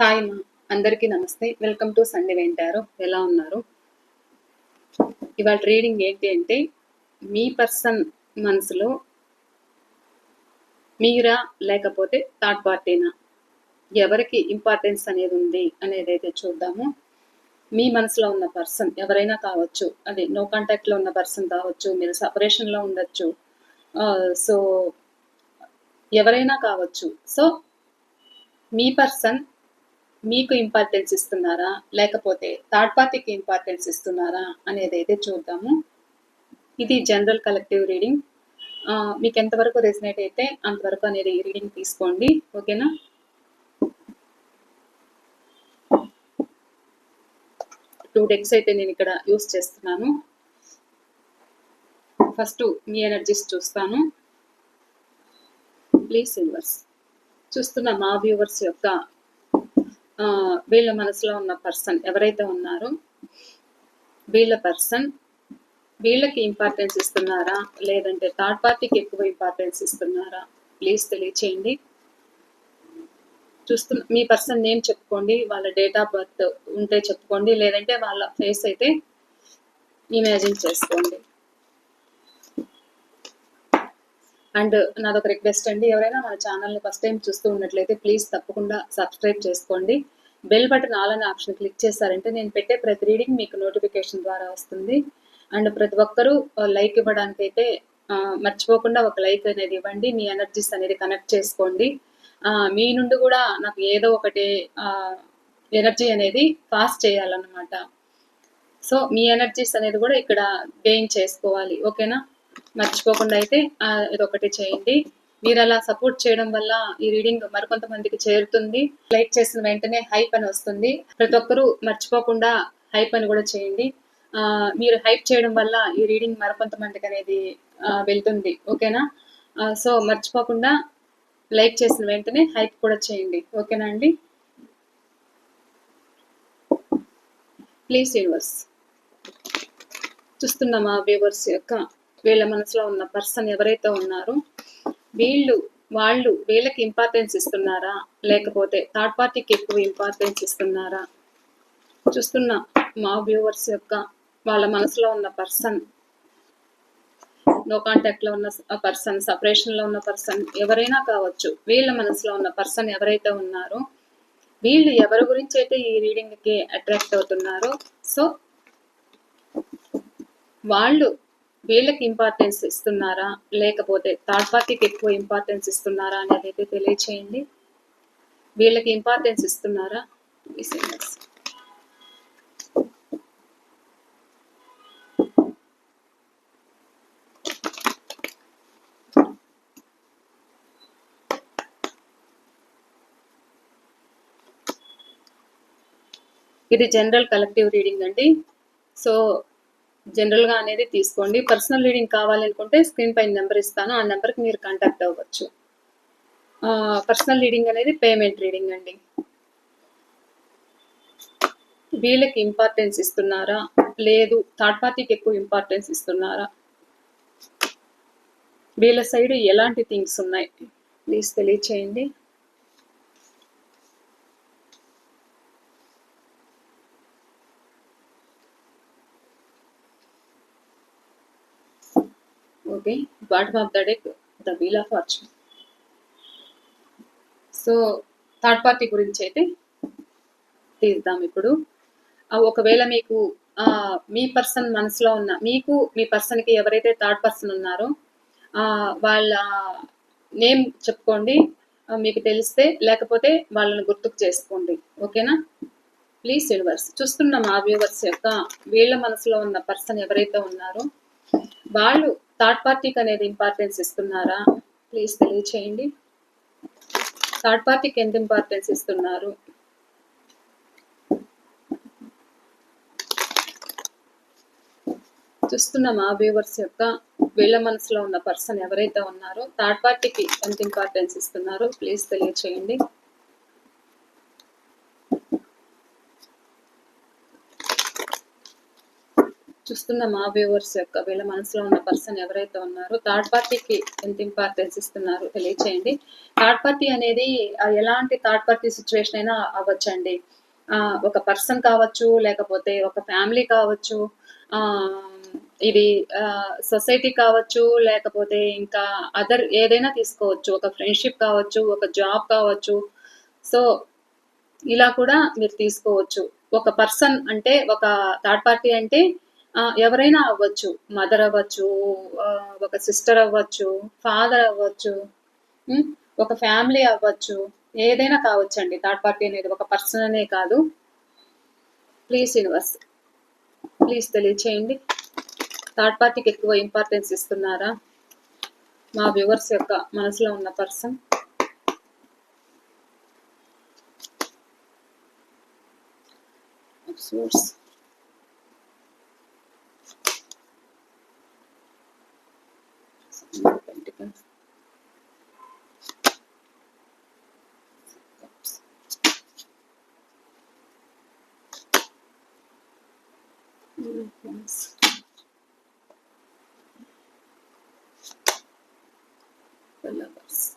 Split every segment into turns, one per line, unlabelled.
Hi మా అందరికీ నమస్తే. వెల్కమ్ టు సండే వెంటారు ఎలా ఉన్నారు? ఇవాళ రీడింగ్ ఏంటి అంటే మీ పర్సన్ మనసులో మీరా లేకపోతే థర్డ్ పార్టీనా ఎవరికి ఇంపార్టెన్స్ అనేది ఉంది అనేది అయితే చూద్దాము. మీ మనసులో ఉన్న పర్సన్ ఎవరైనా కావచ్చు అది నో కాంటాక్ట్లో ఉన్న పర్సన్ కావచ్చు మీరు సపరేషన్లో ఉండొచ్చు. సో ఎవరైనా కావచ్చు. సో మీ పర్సన్ మీకు ఇంపార్టెన్స్ ఇస్తున్నారా? లేకపోతే థర్డ్ పార్టీకి ఇంపార్టెన్స్ ఇస్తున్నారా? అనేది అయితే చూద్దాము. ఇది జనరల్ కలెక్టివ్ రీడింగ్ మీకు ఎంతవరకు రెసినేట్ అయితే అంతవరకు అనేది రీడింగ్ తీసుకోండి. ఓకేనా? టూ డెక్స్ అయితే నేను ఇక్కడ యూస్ చేస్తున్నాను. ఫస్ట్ మీ ఎనర్జీస్ చూస్తాను. ప్లీజ్ సిల్వర్స్ చూస్తున్న మా వ్యూవర్స్ యొక్క వీళ్ళ మనసులో ఉన్న పర్సన్ ఎవరైతే ఉన్నారో వీళ్ళ పర్సన్ వీళ్ళకి ఇంపార్టెన్స్ ఇస్తున్నారా? లేదంటే థర్డ్ పార్టీకి ఎక్కువ ఇంపార్టెన్స్ ఇస్తున్నారా? ప్లీజ్ తెలియచేయండి. చూస్తున్న మీ పర్సన్ నేమ్ చెప్పుకోండి వాళ్ళ డేట్ ఆఫ్ బర్త్ ఉంటే చెప్పుకోండి లేదంటే వాళ్ళ ఫేస్ అయితే ఇమాజిన్ చేసుకోండి. అండ్ నాదొక రిక్వెస్ట్ అండి. ఎవరైనా మన ఛానల్ని ఫస్ట్ టైం చూస్తూ ఉన్నట్లయితే ప్లీజ్ తప్పకుండా సబ్స్క్రైబ్ చేసుకోండి. బెల్ బటన్ ఆల్ అనే ఆప్షన్ క్లిక్ చేశారంటే నేను పెట్టే ప్రతి రీడింగ్ మీకు నోటిఫికేషన్ ద్వారా వస్తుంది. అండ్ ప్రతి ఒక్కరూ లైక్ ఇవ్వడానికి అయితే మర్చిపోకుండా ఒక లైక్ అనేది ఇవ్వండి. మీ ఎనర్జీస్ అనేది కనెక్ట్ చేసుకోండి. మీ నుండి కూడా నాకు ఏదో ఒకటి ఎనర్జీ అనేది పాస్ చేయాలన్నమాట. సో మీ ఎనర్జీస్ అనేది కూడా ఇక్కడ గెయిన్ చేసుకోవాలి. ఓకేనా? మర్చిపోకుండా అయితే ఇదొకటి చేయండి. మీరు అలా సపోర్ట్ చేయడం వల్ల ఈ రీడింగ్ మరికొంతమందికి చేరుతుంది. లైక్ చేసిన వెంటనే హైప్ అని వస్తుంది. ప్రతి ఒక్కరూ మర్చిపోకుండా హైప్ అని కూడా చేయండి. మీరు హైప్ చేయడం వల్ల ఈ రీడింగ్ మరికొంతమందికి అనేది వెళ్తుంది. ఓకేనా? సో మర్చిపోకుండా లైక్ చేసిన వెంటనే హైప్ కూడా చేయండి. ఓకేనా అండి? ప్లీజ్ యూనివర్స్ చూస్తున్న మా వ్యూవర్స్ యొక్క వీళ్ళ మనసులో ఉన్న పర్సన్ ఎవరైతే ఉన్నారో వీళ్ళు వాళ్ళు వీళ్ళకి ఇంపార్టెన్స్ ఇస్తున్నారా? లేకపోతే థర్డ్ పార్టీకి ఎక్కువ ఇంపార్టెన్స్ ఇస్తున్నారా? చూస్తున్న మా వ్యూవర్స్ యొక్క వాళ్ళ మనసులో ఉన్న పర్సన్ నో కాంటాక్ట్లో ఉన్న పర్సన్ సపరేషన్లో ఉన్న పర్సన్ ఎవరైనా కావచ్చు వీళ్ళ మనసులో ఉన్న పర్సన్ ఎవరైతే ఉన్నారో వీళ్ళు ఎవరి గురించి అయితే ఈ రీడింగ్కి అట్రాక్ట్ అవుతున్నారో సో వాళ్ళు వీళ్ళకి ఇంపార్టెన్స్ ఇస్తున్నారా? లేకపోతే థర్డ్ పార్టీకి ఎక్కువ ఇంపార్టెన్స్ ఇస్తున్నారా అనేది అయితే తెలియచేయండి. వీళ్ళకి ఇంపార్టెన్స్ ఇస్తున్నారా? ఇది జనరల్ కలెక్టివ్ రీడింగ్ అండి. సో జనరల్గా అనేది తీసుకోండి. పర్సనల్ రీడింగ్ కావాలనుకుంటే స్క్రీన్ పైన నెంబర్ ఇస్తాను. ఆ నెంబర్కి మీరు కాంటాక్ట్ అవ్వచ్చు. పర్సనల్ రీడింగ్ అనేది పేమెంట్ రీడింగ్ అండి. వీళ్ళకి ఇంపార్టెన్స్ ఇస్తున్నారా? లేదు. థర్డ్ పార్టీకి ఎక్కువ ఇంపార్టెన్స్ ఇస్తున్నారా? వీళ్ళ సైడ్ ఎలాంటి థింగ్స్ ఉన్నాయి? ప్లీజ్ తెలియచేయండి. Okay bottom of the deck the wheel of fortune so third party గురించి అయితే తీద్దాం ఇప్పుడు. ఒకవేళ మీకు మీ పర్సన్ మనసులో ఉన్న మీకు మీ పర్సన్కి ఎవరైతే థర్డ్ పర్సన్ ఉన్నారో వాళ్ళ నేమ్ చెప్పుకోండి మీకు తెలిస్తే లేకపోతే వాళ్ళని గుర్తుకు చేసుకోండి. ఓకేనా? ప్లీజ్ యూనివర్స్ చూస్తున్న మా వ్యూవర్స్ యొక్క వీళ్ళ మనసులో ఉన్న పర్సన్ ఎవరైతే ఉన్నారో వాళ్ళు థర్డ్ పార్టీకి అనేది ఇంపార్టెన్స్ ఇస్తున్నారా? ప్లీజ్ తెలియచేయండి. థర్డ్ పార్టీకి ఎంత ఇంపార్టెన్స్ ఇస్తున్నారు? చూస్తున్న మా వ్యూవర్స్ యొక్క? వీళ్ళ మనసులో ఉన్న పర్సన్ ఎవరైతే ఉన్నారో థర్డ్ పార్టీకి ఎంత ఇంపార్టెన్స్ ఇస్తున్నారో? ప్లీజ్ తెలియచేయండి. చూస్తున్న మా వ్యూవర్స్ యొక్క వీళ్ళ మనసులో ఉన్న పర్సన్ ఎవరైతే ఉన్నారో థర్డ్ పార్టీకి ఎంత ఇంపార్టెన్స్ ఇస్తున్నారు తెలియచేయండి. థర్డ్ పార్టీ అనేది ఎలాంటి థర్డ్ పార్టీ సిచ్యువేషన్ అయినా అవ్వచ్చండి. ఒక పర్సన్ కావచ్చు లేకపోతే ఒక ఫ్యామిలీ కావచ్చు ఆ, ఇది సొసైటీ కావచ్చు లేకపోతే ఇంకా అదర్ ఏదైనా తీసుకోవచ్చు. ఒక ఫ్రెండ్షిప్ కావచ్చు ఒక జాబ్ కావచ్చు. సో ఇలా కూడా మీరు తీసుకోవచ్చు. ఒక పర్సన్ అంటే ఒక థర్డ్ పార్టీ అంటే ఎవరైనా అవ్వచ్చు మదర్ అవ్వచ్చు ఒక సిస్టర్ అవ్వచ్చు ఫాదర్ అవ్వచ్చు ఒక ఫ్యామిలీ అవ్వచ్చు ఏదైనా కావచ్చు అండి థర్డ్ పార్టీ అనేది ఒక పర్సన్ అనే కాదు. ప్లీజ్ యూనివర్స్ ప్లీజ్ తెలియచేయండి. థర్డ్ పార్టీకి ఎక్కువ ఇంపార్టెన్స్ ఇస్తున్నారా? మా వ్యూవర్స్ యొక్క మనసులో ఉన్న person swords Pentacles. Cups. Yes. The lovers.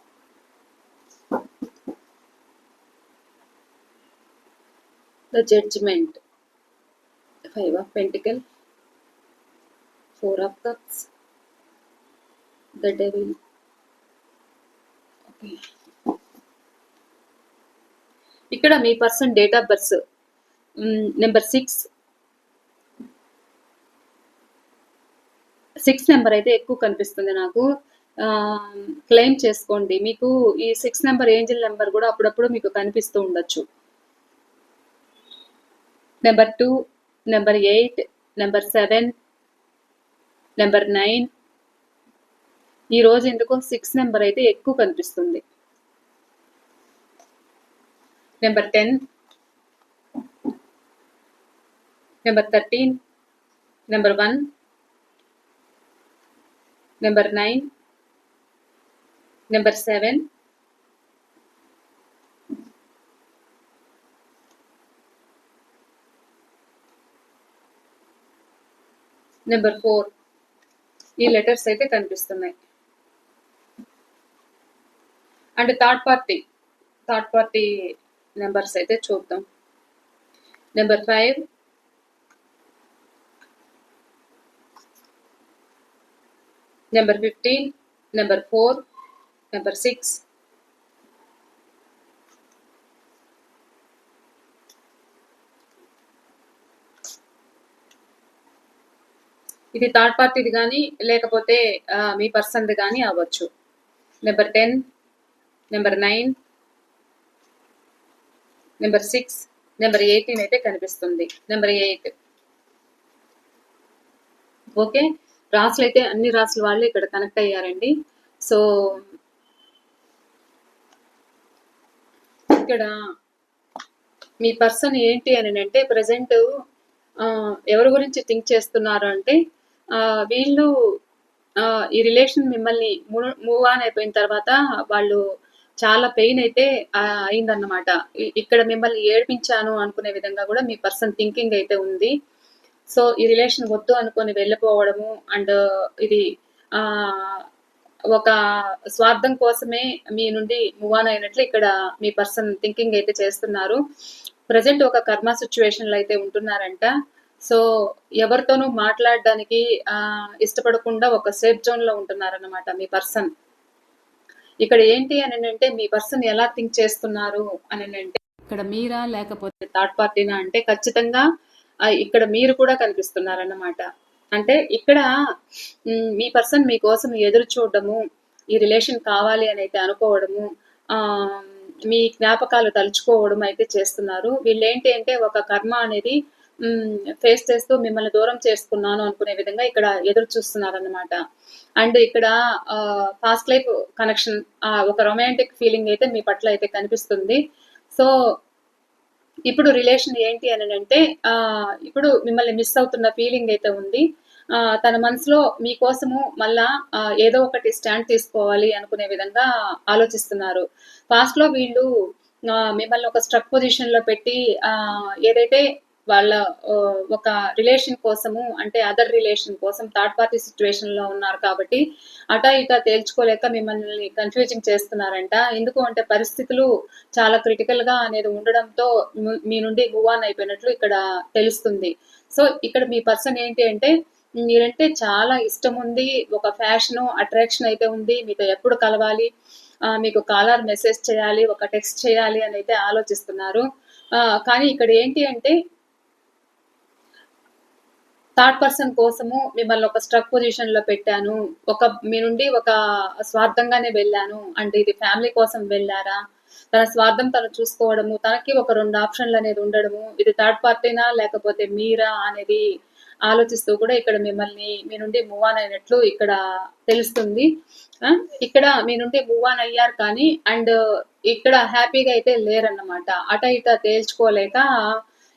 The judgment. Five of Pentacle. Four of Cups. The devil. ఇక్కడ మీ person date of birth number six six number అయితే ఎక్కువ కనిపిస్తుంది నాకు క్లెయిమ్ చేసుకోండి మీకు ఈ సిక్స్ నెంబర్ ఏంజిల్ నెంబర్ కూడా అప్పుడప్పుడు మీకు కనిపిస్తూ ఉండొచ్చు number two number eight number seven number nine ఈ రోజు ఎందుకో సిక్స్ నెంబర్ అయితే ఎక్కువ కనిపిస్తుంది. Number ten number thirteen number one number nine number seven number four ఈ లెటర్స్ అయితే కనిపిస్తున్నాయి. And third party third party numbers అయితే చూద్దాం. Number five number fifteen number four number six ఇది థర్డ్ పార్టీది కానీ లేకపోతే మీ పర్సన్ది కానీ అవ్వచ్చు. Number ten number nine number six number eighteen అయితే కనిపిస్తుంది. Number eight okay? రాసులు అయితే అన్ని రాసుల వాళ్ళు ఇక్కడ కనెక్ట్ అయ్యారండి. సో ఇక్కడ మీ పర్సన్ ఏంటి అని అంటే ప్రజెంట్ ఎవరి గురించి థింక్ చేస్తున్నారు అంటే వీళ్ళు ఆ, ఈ రిలేషన్ మిమ్మల్ని మూవ్ ఆన్ అయిపోయిన తర్వాత వాళ్ళు చాలా పెయిన్ అయితే అయిందన్నమాట. ఇక్కడ మిమ్మల్ని ఏడిపించాను అనుకునే విధంగా కూడా మీ పర్సన్ థింకింగ్ అయితే ఉంది. సో ఈ రిలేషన్ వద్దు అనుకొని వెళ్ళిపోవడము అండ్ ఇది ఆ ఒక స్వార్థం కోసమే మీ నుండి మూవ్ ఆన్ అయినట్లు ఇక్కడ మీ పర్సన్ థింకింగ్ అయితే చేస్తున్నారు. ప్రజెంట్ ఒక కర్మ సిచ్యువేషన్లో అయితే ఉంటున్నారంట. సో ఎవరితోనూ మాట్లాడడానికి ఆ, ఇష్టపడకుండా ఒక సేఫ్ జోన్లో ఉంటున్నారన్నమాట మీ పర్సన్ ఇక్కడ ఏంటి అని అంటే మీ పర్సన్ ఎలా థింక్ చేస్తున్నారు అని అంటే ఇక్కడ మీరా లేకపోతే థర్డ్ పార్టీనా అంటే ఖచ్చితంగా ఇక్కడ మీరు కూడా కనిపిస్తున్నారన్నమాట. అంటే ఇక్కడ మీ పర్సన్ మీకోసం ఎదురు చూడడము ఈ రిలేషన్ కావాలి అని అయితే అనుకోవడము ఆ, మీ జ్ఞాపకాలు తలుచుకోవడం అయితే చేస్తున్నారు. వీళ్ళు ఏంటి అంటే ఒక కర్మ అనేది ఫేస్ చేస్తూ మిమ్మల్ని దూరం చేసుకున్నాను అనుకునే విధంగా ఇక్కడ ఎదురు చూస్తున్నారనమాట అండ్ ఇక్కడ ఫాస్ట్ లైఫ్ కనెక్షన్ ఒక రొమాంటిక్ ఫీలింగ్ అయితే మీ పట్ల అయితే కనిపిస్తుంది. సో ఇప్పుడు రిలేషన్ ఏంటి అని అంటే ఇప్పుడు మిమ్మల్ని మిస్ అవుతున్న ఫీలింగ్ అయితే ఉంది. ఆ, తన మనసులో మీకోసము మళ్ళా ఏదో ఒకటి స్టాండ్ తీసుకోవాలి అనుకునే విధంగా ఆలోచిస్తున్నారు. ఫాస్ట్లో వీళ్ళు మిమ్మల్ని ఒక స్ట్రక్ పొజిషన్లో పెట్టి ఏదైతే వాళ్ళ ఒక రిలేషన్ కోసము అంటే అదర్ రిలేషన్ కోసం థర్డ్ పార్టీ సిచ్యువేషన్లో ఉన్నారు కాబట్టి అటా ఇటా తేల్చుకోలేక మిమ్మల్ని కన్ఫ్యూజింగ్ చేస్తున్నారంట. ఎందుకు అంటే పరిస్థితులు చాలా క్రిటికల్గా అనేది ఉండడంతో మీ నుండి గువాన్ అయిపోయినట్లు ఇక్కడ తెలుస్తుంది. సో ఇక్కడ మీ పర్సన్ ఏంటి అంటే మీరంటే చాలా ఇష్టం ఉంది ఒక ఫ్యాషన్ అట్రాక్షన్ అయితే ఉంది మీతో ఎప్పుడు కలవాలి మీకు కాలర్ మెసేజ్ చేయాలి ఒక టెక్స్ట్ చేయాలి అని అయితే ఆలోచిస్తున్నారు. కానీ ఇక్కడ ఏంటి అంటే థర్డ్ పర్సన్ కోసము మిమ్మల్ని ఒక స్ట్రక్ పొజిషన్లో పెట్టాను. ఒక మీ నుండి ఒక స్వార్థంగానే వెళ్ళాను. అంటే ఇది ఫ్యామిలీ కోసం వెళ్ళారా? తన స్వార్థం తను చూసుకోవడము తనకి ఒక రెండు ఆప్షన్లు అనేది ఉండడము ఇది థర్డ్ పార్టీనా లేకపోతే మీరా అనేది ఆలోచిస్తూ కూడా ఇక్కడ మిమ్మల్ని మీ నుండి మూవ్ ఆన్ అయినట్లు ఇక్కడ తెలుస్తుంది. ఆ, ఇక్కడ మీ నుండి మూవ్ ఆన్ అయ్యారు కానీ అండ్ ఇక్కడ హ్యాపీగా అయితే లేరన్నమాట. అట ఇట తేల్చుకోలేక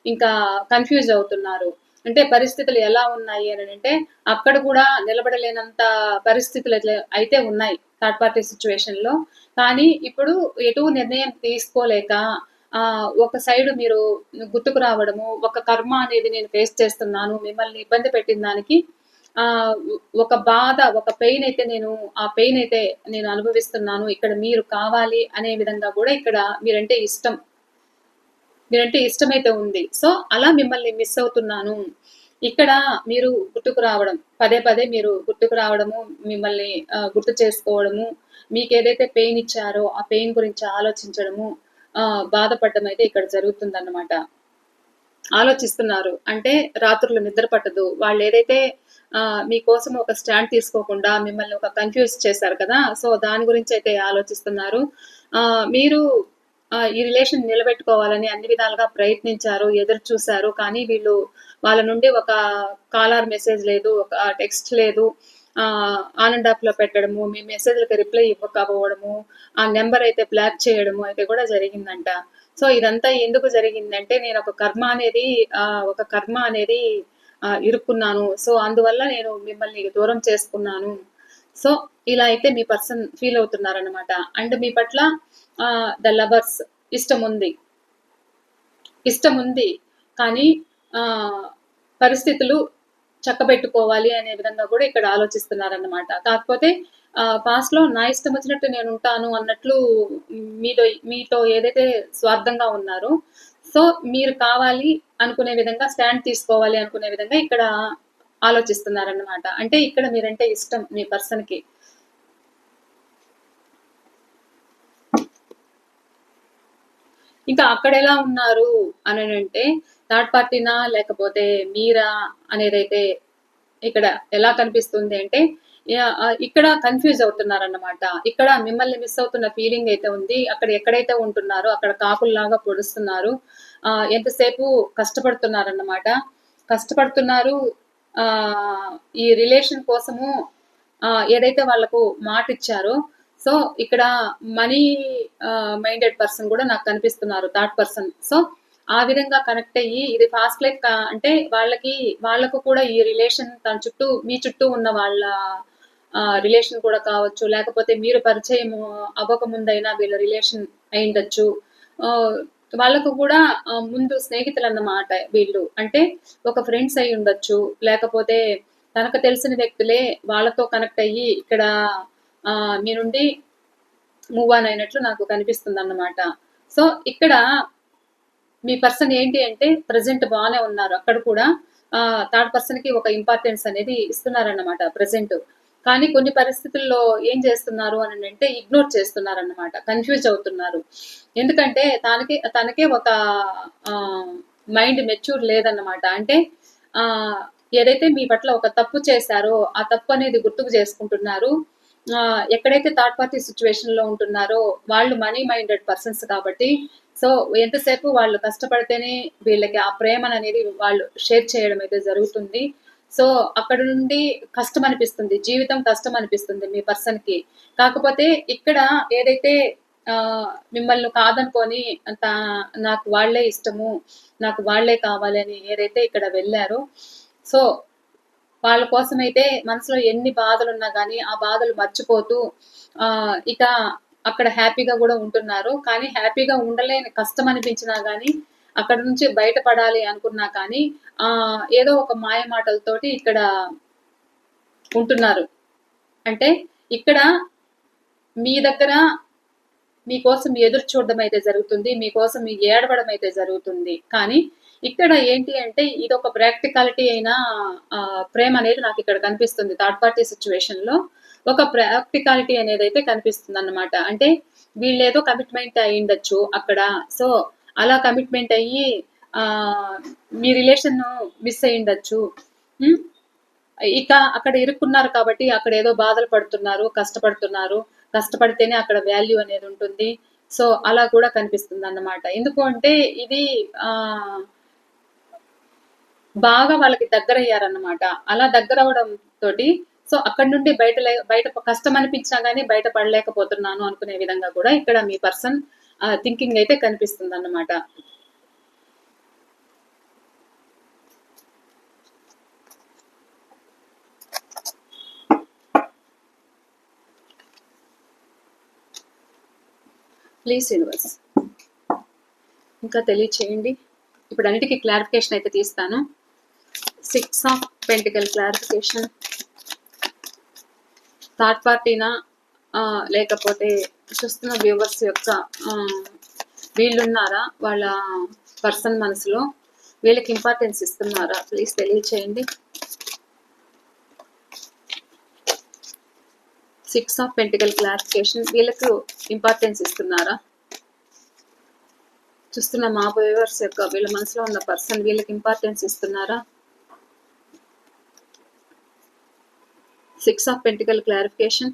ఇంకా కన్ఫ్యూజ్ అవుతున్నారు. అంటే పరిస్థితులు ఎలా ఉన్నాయి అని అంటే అక్కడ కూడా నిలబడలేనంత పరిస్థితులు అయితే- అయితే ఉన్నాయి థర్డ్ పార్టీ సిచ్యువేషన్లో. కానీ ఇప్పుడు ఎటు నిర్ణయం తీసుకోలేక ఆ ఒక సైడ్ మీరు గుర్తుకు రావడము ఒక కర్మ అనేది నేను ఫేస్ చేస్తున్నాను మిమ్మల్ని ఇబ్బంది పెట్టిన దానికి ఆ ఒక బాధ ఒక పెయిన్ అయితే నేను ఆ పెయిన్ అయితే నేను అనుభవిస్తున్నాను ఇక్కడ మీరు కావాలి అనే విధంగా కూడా ఇక్కడ మీరంటే ఇష్టం. మీరంటే ఇష్టమైతే ఉంది. సో అలా మిమ్మల్ని మిస్ అవుతున్నాను. ఇక్కడ మీరు గుర్తుకు రావడం పదే పదే మీరు గుర్తుకు రావడము మిమ్మల్ని గుర్తు చేసుకోవడము మీకు ఏదైతే పెయిన్ ఇచ్చారో ఆ పెయిన్ గురించి ఆలోచించడము బాధపడడం అయితే ఇక్కడ జరుగుతుందన్నమాట. ఆలోచిస్తున్నారు. అంటే రాత్రులు నిద్ర పట్టదు. వాళ్ళు ఏదైతే మీకోసం ఒక స్టాండ్ తీసుకోకుండా మిమ్మల్ని ఒక కన్ఫ్యూజ్ చేశారు కదా సో దాని గురించి అయితే ఆలోచిస్తున్నారు. ఆ, మీరు ఈ రిలేషన్ నిలబెట్టుకోవాలని అన్ని విధాలుగా ప్రయత్నించారు ఎదురు చూశారు. కానీ వీళ్ళు వాళ్ళ నుండి ఒక కాలర్ మెసేజ్ లేదు ఒక టెక్స్ట్ లేదు. ఆన్ అండ్లో పెట్టడము మీ మెసేజ్లకు రిప్లై ఇవ్వకపోవడము ఆ నెంబర్ అయితే బ్లాక్ చేయడము అయితే కూడా జరిగిందంట. సో ఇదంతా ఎందుకు జరిగిందంటే నేను ఒక కర్మ అనేది ఆ, ఒక కర్మ అనేది ఇరుక్కున్నాను. సో అందువల్ల నేను మిమ్మల్ని దూరం చేసుకున్నాను. సో ఇలా అయితే మీ పర్సన్ ఫీల్ అవుతున్నారన్నమాట. అండ్ మీ పట్ల ద లవర్స్ ఇష్టం ఉంది ఇష్టం ఉంది కానీ ఆ, పరిస్థితులు చక్కబెట్టుకోవాలి అనే విధంగా కూడా ఇక్కడ ఆలోచిస్తున్నారన్నమాట. కాకపోతే పాస్ట్లో నా ఇష్టం వచ్చినట్టు నేను ఉంటాను అన్నట్లు మీతో మీతో ఏదైతే స్వార్థంగా ఉన్నారో సో మీరు కావాలి అనుకునే విధంగా స్టాండ్ తీసుకోవాలి అనుకునే విధంగా ఇక్కడ ఆలోచిస్తున్నారన్నమాట. అంటే ఇక్కడ మీరంటే ఇష్టం మీ పర్సన్కి. ఇంకా అక్కడ ఎలా ఉన్నారు అని అంటే థర్డ్ పార్టీనా లేకపోతే మీరా అనేదైతే ఇక్కడ ఎలా కనిపిస్తుంది అంటే ఇక్కడ కన్ఫ్యూజ్ అవుతున్నారన్నమాట. ఇక్కడ మిమ్మల్ని మిస్ అవుతున్న ఫీలింగ్ అయితే ఉంది అక్కడ ఎక్కడైతే ఉంటున్నారో అక్కడ కాకుల్లాగా పొడుస్తున్నారు ఎంతసేపు కష్టపడుతున్నారన్నమాట. కష్టపడుతున్నారు ఈ రిలేషన్ కోసము ఏదైతే వాళ్ళకు మాట ఇచ్చారో సో ఇక్కడ మనీ మైండెడ్ పర్సన్ కూడా నాకు కనిపిస్తున్నారు థర్డ్ పర్సన్. సో ఆ విధంగా కనెక్ట్ అయ్యి ఇది ఫాస్ట్ లైఫ్ అంటే వాళ్ళకి వాళ్ళకు కూడా ఈ రిలేషన్ తన చుట్టూ మీ చుట్టూ ఉన్న వాళ్ళ రిలేషన్ కూడా కావచ్చు లేకపోతే మీరు పరిచయం అవ్వకముందైనా వీళ్ళ రిలేషన్ అయిండొచ్చు వాళ్ళకు కూడా ముందు స్నేహితులు అన్నమాట వీళ్ళు. అంటే ఒక ఫ్రెండ్స్ అయి ఉండొచ్చు. లేకపోతే తనకు తెలిసిన వ్యక్తులే వాళ్ళతో కనెక్ట్ అయ్యి ఇక్కడ ఆ, మీ నుండి మూవ్ ఆన్ అయినట్లు నాకు కనిపిస్తుంది అన్నమాట సో ఇక్కడ మీ పర్సన్ ఏంటి అంటే ప్రజెంట్ బాగానే ఉన్నారు. అక్కడ కూడా థర్డ్ పర్సన్కి ఒక ఇంపార్టెన్స్ అనేది ఇస్తున్నారన్నమాట ప్రజెంట్ కానీ కొన్ని పరిస్థితుల్లో ఏం చేస్తున్నారు అని అంటే ఇగ్నోర్ చేస్తున్నారు అన్నమాట కన్ఫ్యూజ్ అవుతున్నారు. ఎందుకంటే తనకి తనకే ఒక మైండ్ మెచ్యూర్ లేదన్నమాట. అంటే ఆ ఏదైతే మీ పట్ల ఒక తప్పు చేశారో ఆ తప్పు అనేది గుర్తుకు చేసుకుంటున్నారు. ఆ, ఎక్కడైతే థర్డ్ పార్టీ సిచ్యువేషన్లో ఉంటున్నారో వాళ్ళు మనీ మైండెడ్ పర్సన్స్ కాబట్టి సో ఎంతసేపు వాళ్ళు కష్టపడితేనే వీళ్ళకి ఆ ప్రేమను అనేది వాళ్ళు షేర్ చేయడం అయితే జరుగుతుంది. సో అక్కడ నుండి కష్టం అనిపిస్తుంది జీవితం కష్టం అనిపిస్తుంది మీ పర్సన్కి కాకపోతే ఇక్కడ ఏదైతే ఆ, మిమ్మల్ని కాదనుకొని తా- నాకు వాళ్ళే ఇష్టము నాకు వాళ్ళే కావాలని ఏదైతే ఇక్కడ వెళ్ళారో సో వాళ్ళ కోసం అయితే మనసులో ఎన్ని బాధలు ఉన్నా కానీ ఆ బాధలు మర్చిపోతూ ఆ ఇక అక్కడ హ్యాపీగా కూడా ఉంటున్నారు. కానీ హ్యాపీగా ఉండలేని కష్టం అనిపించినా కానీ అక్కడ నుంచి బయటపడాలి అనుకున్నా కానీ ఆ ఏదో ఒక మాయ మాటలతోటి ఇక్కడ ఉంటున్నారు. అంటే ఇక్కడ మీ దగ్గర మీకోసం ఎదురు చూడడం అయితే జరుగుతుంది మీకోసం ఏడవడం అయితే జరుగుతుంది. కానీ ఇక్కడ ఏంటి అంటే ఇది ఒక ప్రాక్టికాలిటీ అయిన ఆ, ప్రేమ అనేది నాకు ఇక్కడ కనిపిస్తుంది. థర్డ్ పార్టీ సిచ్యువేషన్లో ఒక ప్రాక్టికాలిటీ అనేది అయితే కనిపిస్తుంది అన్నమాట అంటే వీళ్ళేదో కమిట్మెంట్ అయి ఉండొచ్చు అక్కడ. సో అలా కమిట్మెంట్ అయ్యి ఆ మీ రిలేషన్ మిస్ అయి ఉండొచ్చు. ఇక అక్కడ ఇరుక్కున్నారు కాబట్టి అక్కడ ఏదో బాధలు పడుతున్నారు కష్టపడుతున్నారు. కష్టపడితేనే అక్కడ వాల్యూ అనేది ఉంటుంది. సో అలా కూడా కనిపిస్తుంది అన్నమాట ఎందుకు అంటే ఇది ఆ బాగా వాళ్ళకి దగ్గర అయ్యారన్నమాట అలా దగ్గర అవడం తోటి సో అక్కడ నుండి బయట బయట కష్టం అనిపించినా కానీ బయట పడలేకపోతున్నాను అనుకునే విధంగా కూడా ఇక్కడ మీ పర్సన్ థింకింగ్ అయితే కనిపిస్తుంది అన్నమాట ప్లీజ్ యూనివర్స్ ఇంకా తెలియచేయండి. ఇప్పుడు అన్నిటికీ క్లారిఫికేషన్ అయితే తీస్తాను. Six of pentacle clarification third పార్టీనా లేకపోతే చూస్తున్న వ్యూవర్స్ యొక్క వీళ్ళున్నారా? వాళ్ళ పర్సన్ మనసులో వీళ్ళకి ఇంపార్టెన్స్ ఇస్తున్నారా? ప్లీజ్ తెలియచేయండి. సిక్స్ ఆఫ్ పెంటికల్ క్లారిఫికేషన్ వీళ్ళకు ఇంపార్టెన్స్ ఇస్తున్నారా? చూస్తున్న మా వ్యూవర్స్ యొక్క వీళ్ళ మనసులో ఉన్న పర్సన్ వీళ్ళకి ఇంపార్టెన్స్ ఇస్తున్నారా? సిక్స్ ఆఫ్ పెంటికల్ క్లారిఫికేషన్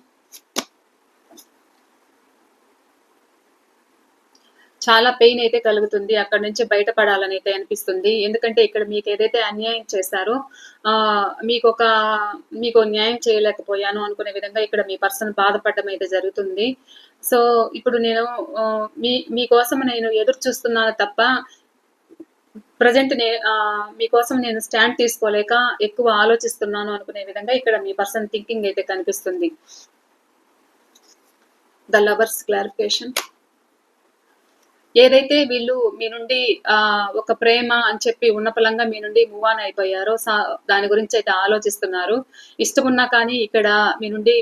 చాలా పెయిన్ అయితే కలుగుతుంది. అక్కడ నుంచి బయటపడాలని అయితే అనిపిస్తుంది. ఎందుకంటే ఇక్కడ మీకు ఏదైతే అన్యాయం చేశారో ఆ మీకు ఒక మీకు న్యాయం చేయలేకపోయాను అనుకునే విధంగా ఇక్కడ మీ పర్సన్ బాధపడడం అయితే జరుగుతుంది. సో ఇప్పుడు నేను మీ మీకోసం నేను ఎదురు చూస్తున్నాను తప్ప ప్రజెంట్ నే మీకోసం నేను స్టాండ్ తీసుకోలేక ఎక్కువ ఆలోచిస్తున్నాను అనుకునే విధంగా ఇక్కడ మీ పర్సన్ థింకింగ్ అయితే కనిపిస్తుంది. The lovers clarification. ఏదైతే వీళ్ళు మీ నుండి ఆ ఒక ప్రేమ అని చెప్పి ఉన్నపలంగా మీ నుండి మూవ్ ఆన్ అయిపోయారో దాని గురించి అయితే ఆలోచిస్తున్నారు. ఇష్టం ఉన్నా కానీ ఇక్కడ మీ నుండి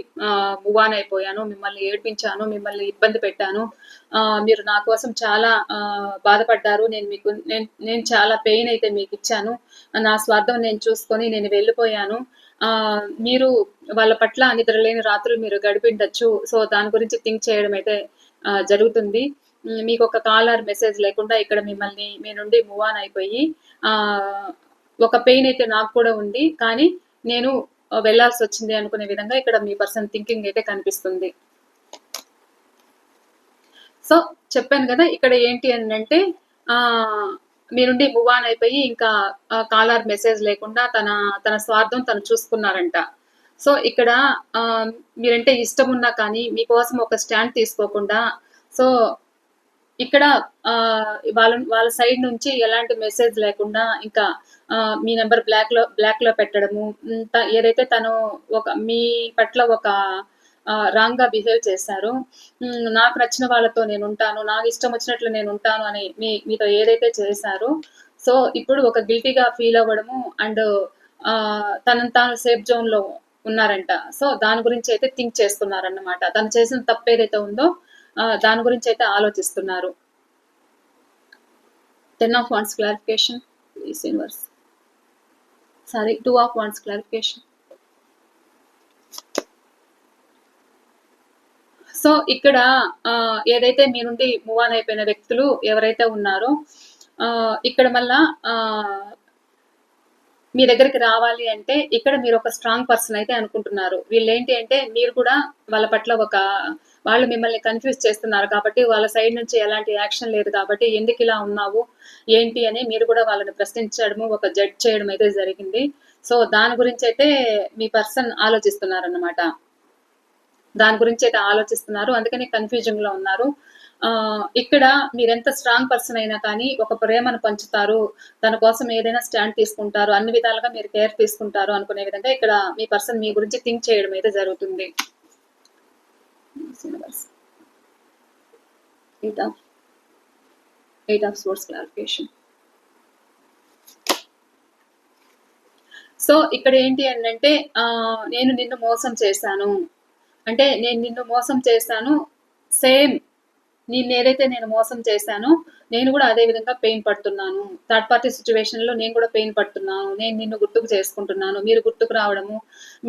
మూవ్ ఆన్ అయిపోయాను మిమ్మల్ని ఏడ్పించాను మిమ్మల్ని ఇబ్బంది పెట్టాను. ఆ, మీరు నా కోసం చాలా బాధపడ్డారు. నేను మీకు నేను నేను చాలా పెయిన్ అయితే మీకు ఇచ్చాను. నా స్వార్థం నేను చూసుకొని నేను వెళ్ళిపోయాను. ఆ మీరు వాళ్ళ పట్ల నిద్రలేని రాత్రులు మీరు గడిపిండొచ్చు. సో దాని గురించి థింక్ చేయడం అయితే జరుగుతుంది. మీకు ఒక కాల్ ఆర్ మెసేజ్ లేకుండా ఇక్కడ మిమ్మల్ని మీ నుండి మూవ్ ఆన్ అయిపోయి ఆ ఒక పెయిన్ అయితే నాకు కూడా ఉంది కానీ నేను వెళ్ళాల్సి వచ్చింది అనుకునే విధంగా ఇక్కడ మీ పర్సన్ థింకింగ్ అయితే కనిపిస్తుంది. సో చెప్పాను కదా ఇక్కడ ఏంటి అని అంటే ఆ మీ నుండి మూవ్ ఆన్ అయిపోయి ఇంకా కాలర్ మెసేజ్ లేకుండా తన తన స్వార్థం తను చూసుకున్నారంట. సో ఇక్కడ ఆ, మీరంటే ఇష్టం ఉన్నా కానీ మీకోసం ఒక స్టాండ్ తీసుకోకుండా సో ఇక్కడ ఆ, వాళ్ళ వాళ్ళ సైడ్ నుంచి ఎలాంటి మెసేజ్ లేకుండా ఇంకా మీ నెంబర్ బ్లాక్లో బ్లాక్లో పెట్టడము ఏదైతే తను ఒక మీ పట్ల ఒక రాంగ్గా బిహేవ్ చేశారో నాకు నచ్చిన వాళ్ళతో నేను ఉంటాను నాకు ఇష్టం వచ్చినట్లు నేను ఉంటాను అని మీ మీతో ఏదైతే చేశారో సో ఇప్పుడు ఒక గిల్టీగా ఫీల్ అవ్వడము అండ్ తనను తాను సేఫ్ జోన్లో ఉన్నారంట. సో దాని గురించి అయితే థింక్ చేస్తున్నారన్నమాట. తను చేసిన తప్పు ఏదైతే ఉందో దాని గురించి అయితే ఆలోచిస్తున్నారు. Ten of wands clarification please universe sorry two of wands clarification so ఇక్కడ ఏదైతే మీ నుండి మూవ్ ఆన్ అయిపోయిన వ్యక్తులు ఎవరైతే ఉన్నారో ఆ, ఇక్కడ మళ్ళా మీ దగ్గరికి రావాలి అంటే ఇక్కడ మీరు ఒక స్ట్రాంగ్ పర్సన్ అయితే అనుకుంటున్నారు. వీళ్ళు ఏంటి అంటే మీరు కూడా వాళ్ళ పట్ల ఒక వాళ్ళు మిమ్మల్ని కన్ఫ్యూజ్ చేస్తున్నారు కాబట్టి వాళ్ళ సైడ్ నుంచి ఎలాంటి యాక్షన్ లేదు కాబట్టి ఎందుకు ఇలా ఉన్నావు ఏంటి అని మీరు కూడా వాళ్ళని ప్రశ్నించడము ఒక జడ్జ్ చేయడం అయితే జరిగింది. సో దాని గురించి అయితే మీ పర్సన్ ఆలోచిస్తున్నారన్నమాట. దాని గురించి అయితే ఆలోచిస్తున్నారు. అందుకని కన్ఫ్యూజన్లో ఉన్నారు. ఆ ఇక్కడ మీరెంత స్ట్రాంగ్ పర్సన్ అయినా కానీ ఒక ప్రేమను పంచుతారు. తన కోసం ఏదైనా స్టాండ్ తీసుకుంటారు. అన్ని విధాలుగా మీరు కేర్ తీసుకుంటారు అనుకునే విధంగా ఇక్కడ మీ పర్సన్ మీ గురించి థింక్ చేయడం అయితే జరుగుతుంది. universe. Eight of eight of swords clarification. So ఇక్కడ ఏంటి అంటే నేను నిన్ను మోసం చేశాను. అంటే నేను నిన్ను మోసం చేశాను. సేమ్ నేను ఏదైతే నేను మోసం చేశాను నేను కూడా అదే విధంగా పెయిన్ పడుతున్నాను. థర్డ్ పార్టీ సిచ్యువేషన్లో నేను కూడా పెయిన్ పడుతున్నాను. నేను నిన్ను గుర్తుకు చేసుకుంటున్నాను. మీరు గుర్తుకు రావడము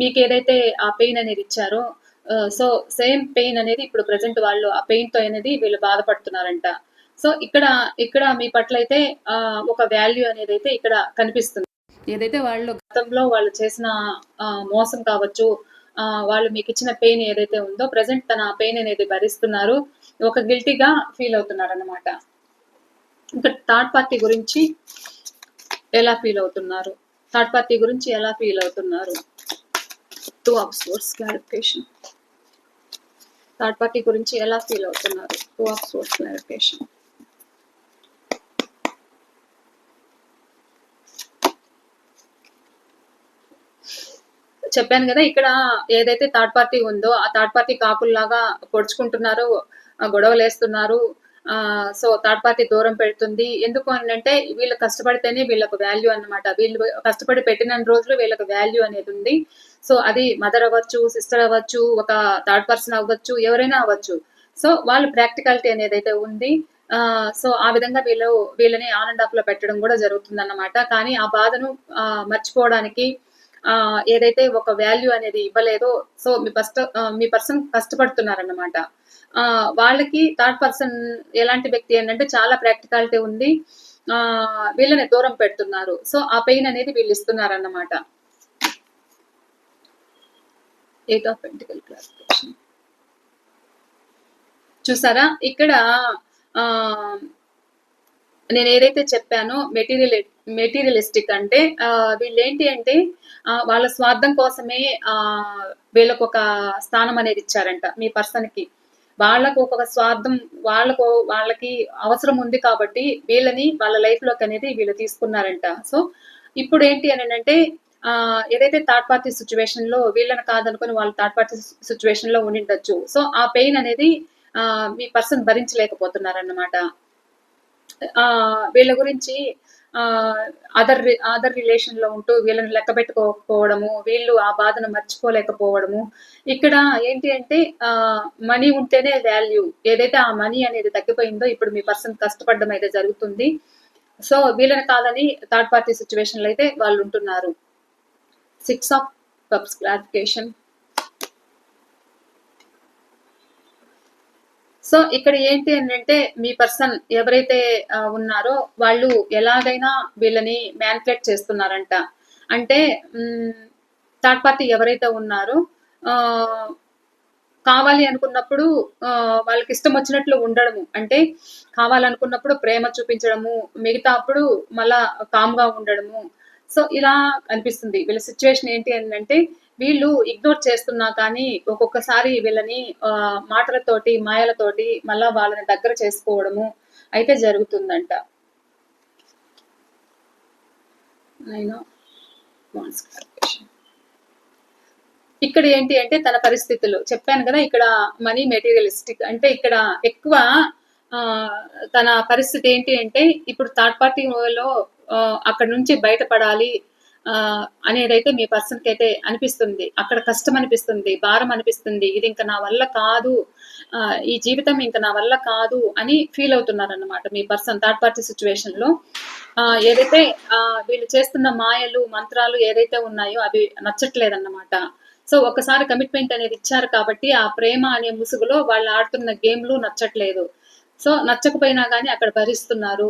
మీకు ఏదైతే ఆ పెయిన్ అనేది ఇచ్చారో సో సేమ్ పెయిన్ అనేది ఇప్పుడు ప్రజెంట్ వాళ్ళు ఆ పెయిన్తో అనేది వీళ్ళు బాధపడుతున్నారంట. సో ఇక్కడ ఇక్కడ మీ పట్ల అయితే ఒక వాల్యూ అనేది అయితే ఇక్కడ కనిపిస్తుంది. ఏదైతే వాళ్ళు గతంలో వాళ్ళు చేసిన మోసం కావచ్చు వాళ్ళు మీకు ఇచ్చిన పెయిన్ ఏదైతే ఉందో ప్రజెంట్ తన పెయిన్ అనేది భరిస్తున్నారు ఒక గిల్టీగా ఫీల్ అవుతున్నారు అనమాట ఇంకా థర్డ్ పార్టీ గురించి ఎలా ఫీల్ అవుతున్నారు? థర్డ్ పార్టీ గురించి ఎలా ఫీల్ అవుతున్నారు? Two of swords clarification third party గురించి ఎలా ఫీల్ అవుతున్నారు? టూ ఆఫ్ సోర్స్ క్లారిఫికేషన్ చెప్పాను కదా ఇక్కడ ఏదైతే థర్డ్ పార్టీ ఉందో ఆ థర్డ్ పార్టీ కాకుల్లాగా పొడుచుకుంటున్నారు ఆ, గొడవలు వేస్తున్నారు సో థర్డ్ పార్టీ దూరం పెడుతుంది. ఎందుకు అంటే వీళ్ళు కష్టపడితేనే వీళ్ళకు వాల్యూ అన్నమాట. వీళ్ళు కష్టపడి పెట్టిన రోజులు వీళ్ళకి వాల్యూ అనేది ఉంది. సో అది మదర్ అవ్వచ్చు సిస్టర్ అవ్వచ్చు ఒక థర్డ్ పర్సన్ అవ్వచ్చు ఎవరైనా అవ్వచ్చు. సో వాళ్ళు ప్రాక్టికాలిటీ అనేది అయితే ఉంది. ఆ, సో ఆ విధంగా వీళ్ళు వీళ్ళని ఆన్ అండ్ ఆఫ్లో పెట్టడం కూడా జరుగుతుంది అన్నమాట కానీ ఆ బాధను మర్చిపోవడానికి ఆ, ఏదైతే ఒక వాల్యూ అనేది ఇవ్వలేదో సో మీ ఫస్ట్ మీ పర్సన్ కష్టపడుతున్నారన్నమాట. ఆ, వాళ్ళకి థర్డ్ పర్సన్ ఎలాంటి వ్యక్తి ఏంటంటే చాలా ప్రాక్టికాలిటీ ఉంది. ఆ, వీళ్ళని దూరం పెడుతున్నారు. సో ఆ పెయిన్ అనేది వీళ్ళు ఇస్తున్నారన్నమాట. ఎయిట్ ఆఫ్ పెంటికల్ క్లాసిఫికేషన్ చూసారా? ఇక్కడ ఆ, నేను ఏదైతే చెప్పానో మెటీరియల్ మెటీరియలిస్టిక్ అంటే వీళ్ళు ఏంటి అంటే వాళ్ళ స్వార్థం కోసమే ఆ, వీళ్ళకు ఒక స్థానం అనేది ఇచ్చారంట మీ పర్సన్కి. వాళ్ళకు ఒక స్వార్థం వాళ్ళకు వాళ్ళకి అవసరం ఉంది కాబట్టి వీళ్ళని వాళ్ళ లైఫ్లోకి అనేది వీళ్ళు తీసుకున్నారంట. సో ఇప్పుడు ఏంటి అని అంటే ఆ, ఏదైతే థర్డ్ పార్టీ సిచ్యువేషన్లో వీళ్ళని కాదనుకొని వాళ్ళు థర్డ్ పార్టీ సిచ్యువేషన్లో ఉండిండొచ్చు. సో ఆ పెయిన్ అనేది ఆ, మీ పర్సన్ భరించలేకపోతున్నారన్నమాట. ఆ, వీళ్ళ గురించి అదర్ అదర్ రిలేషన్లో ఉంటూ వీళ్ళని లెక్క పెట్టుకోకపోవడము వీళ్ళు ఆ బాధను మర్చిపోలేకపోవడము. ఇక్కడ ఏంటి అంటే మనీ ఉంటేనే వాల్యూ ఏదైతే ఆ మనీ అనేది తగ్గిపోయిందో ఇప్పుడు మీ పర్సన్ కష్టపడడం అయితే జరుగుతుంది. సో వీళ్ళని కాదని థర్డ్ పార్టీ సిచ్యువేషన్లో అయితే వాళ్ళు ఉంటున్నారు. Six of cups clarification so ఇక్కడ ఏంటి అంటే మీ పర్సన్ ఎవరైతే ఉన్నారో వాళ్ళు ఎలాగైనా వీళ్ళని మ్యాన్పులేట్ చేస్తున్నారంట. అంటే థర్డ్ పార్టీ ఎవరైతే ఉన్నారో ఆ, కావాలి అనుకున్నప్పుడు ఆ, వాళ్ళకి ఇష్టం వచ్చినట్లు ఉండడము. అంటే కావాలనుకున్నప్పుడు ప్రేమ చూపించడము మిగతా అప్పుడు మళ్ళా కామ్గా ఉండడము సో ఇలా అనిపిస్తుంది. వీళ్ళ సిచ్యువేషన్ ఏంటి అని అంటే వీళ్ళు ఇగ్నోర్ చేస్తున్నా కానీ ఒక్కొక్కసారి వీళ్ళని మాటలతోటి మాయలతోటి మళ్ళా వాళ్ళని దగ్గర చేసుకోవడము అయితే జరుగుతుందంట. ఇక్కడ ఏంటి అంటే తన పరిస్థితులు. చెప్పాను కదా ఇక్కడ మనీ మెటీరియలిస్టిక్ అంటే ఇక్కడ ఎక్కువ తన పరిస్థితి ఏంటి అంటే ఇప్పుడు థర్డ్ పార్టీలో అక్కడ నుంచి బయటపడాలి ఆ, అనేదైతే మీ పర్సన్కి అయితే అనిపిస్తుంది. అక్కడ కష్టం అనిపిస్తుంది భారం అనిపిస్తుంది. ఇది ఇంకా నా వల్ల కాదు ఈ జీవితం ఇంకా నా వల్ల కాదు అని ఫీల్ అవుతున్నారన్నమాట మీ పర్సన్ థర్డ్ పార్టీ సిచ్యువేషన్లో. ఆ, ఏదైతే వీళ్ళు చేస్తున్న మాయలు మంత్రాలు ఏదైతే ఉన్నాయో అవి నచ్చట్లేదన్నమాట. సో ఒకసారి కమిట్మెంట్ అనేది ఇచ్చారు కాబట్టి ఆ ప్రేమ అనే ముసుగులో వాళ్ళు ఆడుతున్న గేమ్లు నచ్చట్లేదు. సో నచ్చకపోయినా కానీ అక్కడ భరిస్తున్నారు.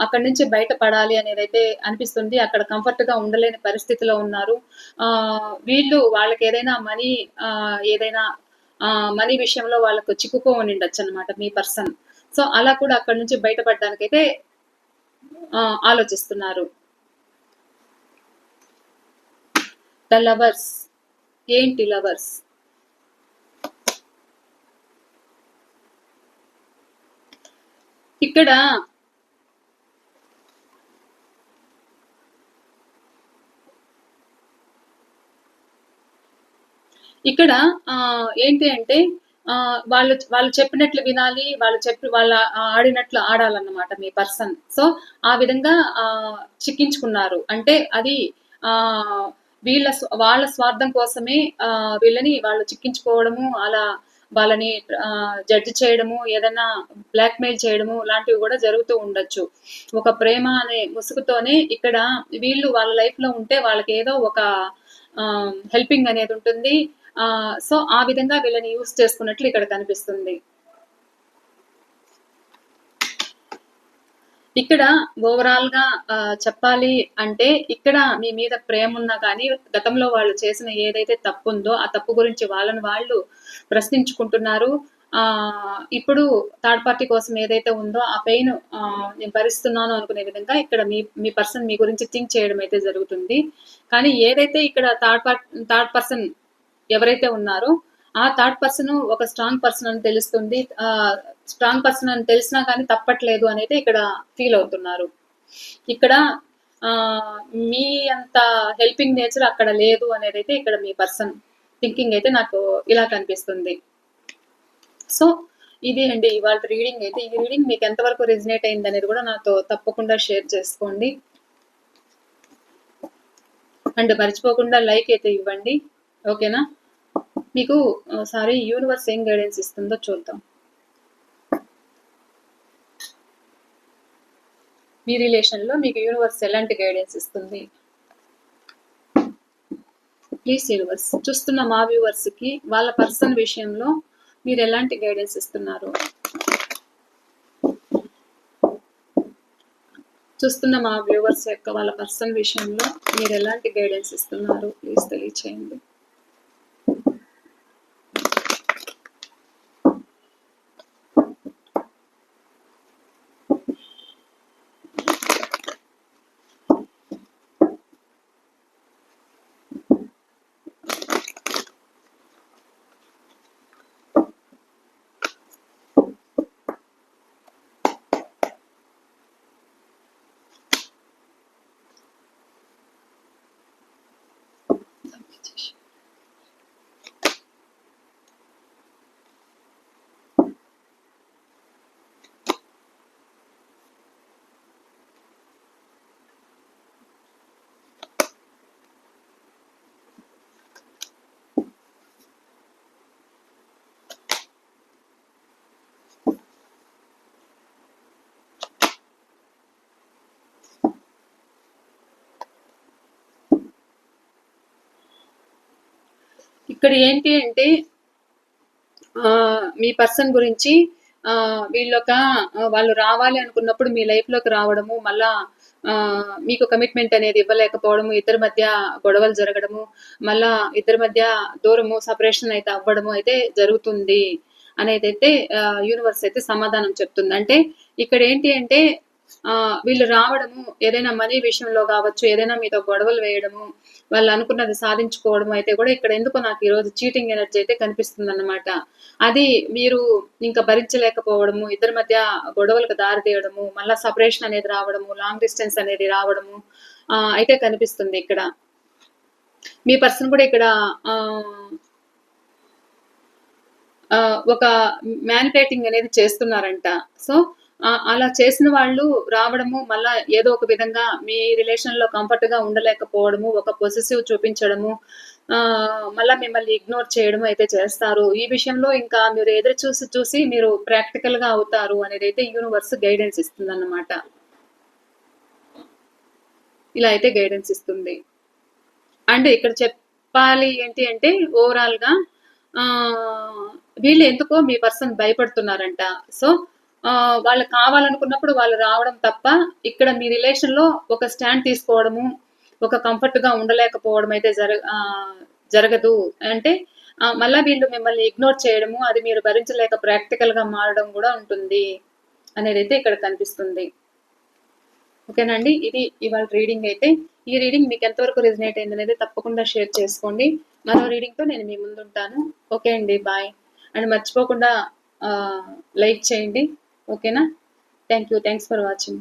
అక్కడి నుంచి బయటపడాలి అనేది అయితే అనిపిస్తుంది. అక్కడ కంఫర్ట్గా ఉండలేని పరిస్థితిలో ఉన్నారు. ఆ వీళ్ళు వాళ్ళకి ఏదైనా మనీ ఆ ఏదైనా మనీ విషయంలో వాళ్ళకు చిక్కుకో ఉండొచ్చు అనమాట మీ పర్సన్. సో అలా కూడా అక్కడి నుంచి బయటపడడానికైతే ఆ, ఆలోచిస్తున్నారు. ద లవర్స్ ఏంటి లవర్స్ ఇక్కడ ఇక్కడ ఆ, ఏంటి అంటే ఆ, వాళ్ళు వాళ్ళు చెప్పినట్లు వినాలి వాళ్ళు చెప్పి వాళ్ళ ఆడినట్లు ఆడాలన్నమాట మీ పర్సన్. సో ఆ విధంగా ఆ, చిక్కించుకున్నారు. అంటే అది ఆ వీళ్ళ వాళ్ళ స్వార్థం కోసమే ఆ వీళ్ళని వాళ్ళు చిక్కించుకోవడము అలా వాళ్ళని జడ్జి చేయడము ఏదైనా బ్లాక్ మెయిల్ చేయడము లాంటివి కూడా జరుగుతూ ఉండొచ్చు. ఒక ప్రేమ అనే ముసుగుతోనే ఇక్కడ వీళ్ళు వాళ్ళ లైఫ్లో ఉంటే వాళ్ళకి ఏదో ఒక హెల్పింగ్ అనేది ఉంటుంది. సో ఆ విధంగా వీళ్ళని యూస్ చేసుకున్నట్లు ఇక్కడ కనిపిస్తుంది. ఇక్కడ ఓవరాల్గా చెప్పాలి అంటే ఇక్కడ మీ మీద ప్రేమ ఉన్నా కానీ గతంలో వాళ్ళు చేసిన ఏదైతే తప్పు ఉందో ఆ తప్పు గురించి వాళ్ళని వాళ్ళు ప్రశ్నించుకుంటున్నారు. ఆ ఇప్పుడు థర్డ్ పార్టీ కోసం ఏదైతే ఉందో ఆ పెయిన్ నేను భరిస్తున్నాను అనుకునే విధంగా ఇక్కడ మీ మీ పర్సన్ మీ గురించి థింక్ చేయడం అయితే జరుగుతుంది. కానీ ఏదైతే ఇక్కడ థర్డ్ పార్ట్ థర్డ్ పర్సన్ ఎవరైతే ఉన్నారో ఆ థర్డ్ పర్సన్ ఒక స్ట్రాంగ్ పర్సన్ అని తెలుస్తుంది. ఆ స్ట్రాంగ్ పర్సన్ అని తెలిసినా కానీ తప్పట్లేదు అనేది ఇక్కడ ఫీల్ అవుతున్నారు. ఇక్కడ ఆ మీ అంత హెల్పింగ్ నేచర్ అక్కడ లేదు అనేది అయితే ఇక్కడ మీ పర్సన్ థింకింగ్ అయితే నాకు ఇలా కనిపిస్తుంది. సో ఇది అండి ఇవాళ రీడింగ్ అయితే. ఈ రీడింగ్ మీకు ఎంతవరకు రెజినేట్ అయింది అనేది కూడా నాతో తప్పకుండా షేర్ చేసుకోండి. అండ్ మర్చిపోకుండా లైక్ అయితే ఇవ్వండి. ఓకేనా? మీకు సారీ యూనివర్స్ ఏం గైడెన్స్ ఇస్తుందో చూద్దాం. మీ రిలేషన్లో మీకు యూనివర్స్ ఎలాంటి గైడెన్స్ ఇస్తుంది? ప్లీజ్ యూనివర్స్ చూస్తున్న మా వ్యూవర్స్కి వాళ్ళ పర్సన్ విషయంలో మీరు ఎలాంటి గైడెన్స్ ఇస్తున్నారు? చూస్తున్న మా వ్యూవర్స్ యొక్క వాళ్ళ పర్సన్ విషయంలో మీరు ఎలాంటి గైడెన్స్ ఇస్తున్నారు? ప్లీజ్ తెలియచేయండి. ఇక్కడ ఏంటి అంటే ఆ, మీ పర్సన్ గురించి ఆ, వీళ్ళొక వాళ్ళు రావాలి అనుకున్నప్పుడు మీ లైఫ్లోకి రావడము మళ్ళా మీకు కమిట్మెంట్ అనేది ఇవ్వలేకపోవడము ఇద్దరి మధ్య గొడవలు జరగడము మళ్ళా ఇద్దరి మధ్య దూరము సపరేషన్ అయితే అవ్వడము అయితే జరుగుతుంది. అనేది అయితే యూనివర్స్ అయితే సమాధానం చెప్తుంది. అంటే ఇక్కడ ఏంటి అంటే వీళ్ళు రావడము ఏదైనా మనీ విషయంలో కావచ్చు ఏదైనా మీతో గొడవలు వేయడము వాళ్ళు అనుకున్నది సాధించుకోవడం అయితే కూడా ఇక్కడ ఎందుకో నాకు ఈ రోజు చీటింగ్ ఎనర్జీ అయితే కనిపిస్తుంది అన్నమాట అది మీరు ఇంకా భరించలేకపోవడము ఇద్దరి మధ్య గొడవలకు దారి తీయడము మళ్ళీ సపరేషన్ అనేది రావడము లాంగ్ డిస్టెన్స్ అనేది రావడము ఆ, అయితే కనిపిస్తుంది ఇక్కడ. మీ పర్సన్ కూడా ఇక్కడ ఆ, ఒక మ్యానిపేటింగ్ అనేది చేస్తున్నారంట. సో అలా చేసిన వాళ్ళు రావడము మళ్ళా ఏదో ఒక విధంగా మీ రిలేషన్లో కంఫర్ట్గా ఉండలేకపోవడము ఒక పొసెసివ్ చూపించడము ఆ, మళ్ళా మిమ్మల్ని ఇగ్నోర్ చేయడం అయితే చేస్తారు. ఈ విషయంలో ఇంకా మీరు ఎదురు చూసి చూసి మీరు ప్రాక్టికల్గా అవుతారు అనేది అయితే యూనివర్స్ గైడెన్స్ ఇస్తుంది అన్నమాట ఇలా అయితే గైడెన్స్ ఇస్తుంది. అండ్ ఇక్కడ చెప్పాలి ఏంటి అంటే ఓవరాల్గా ఆ, వీళ్ళు ఎందుకో మీ పర్సన్ భయపడుతున్నారంట. సో వాళ్ళు కావాలనుకున్నప్పుడు వాళ్ళు రావడం తప్ప ఇక్కడ మీ రిలేషన్లో ఒక స్టాండ్ తీసుకోవడము ఒక కంఫర్ట్గా ఉండలేకపోవడం అయితే జర జరగదు. అంటే మళ్ళీ మళ్ళా వీళ్ళు మిమ్మల్ని ఇగ్నోర్ చేయడము అది మీరు భరించలేక ప్రాక్టికల్గా మారడం కూడా ఉంటుంది అనేది అయితే ఇక్కడ కనిపిస్తుంది. ఓకేనండి ఇది ఇవాళ రీడింగ్ అయితే. ఈ రీడింగ్ మీకు ఎంతవరకు రిజనేట్ అయింది అనేది తప్పకుండా షేర్ చేసుకోండి. మరో రీడింగ్తో నేను మీ ముందు ఉంటాను ఓకే అండి బాయ్ అండ్ మర్చిపోకుండా లైక్ చేయండి. ఓకేనా? Thank you thanks for watching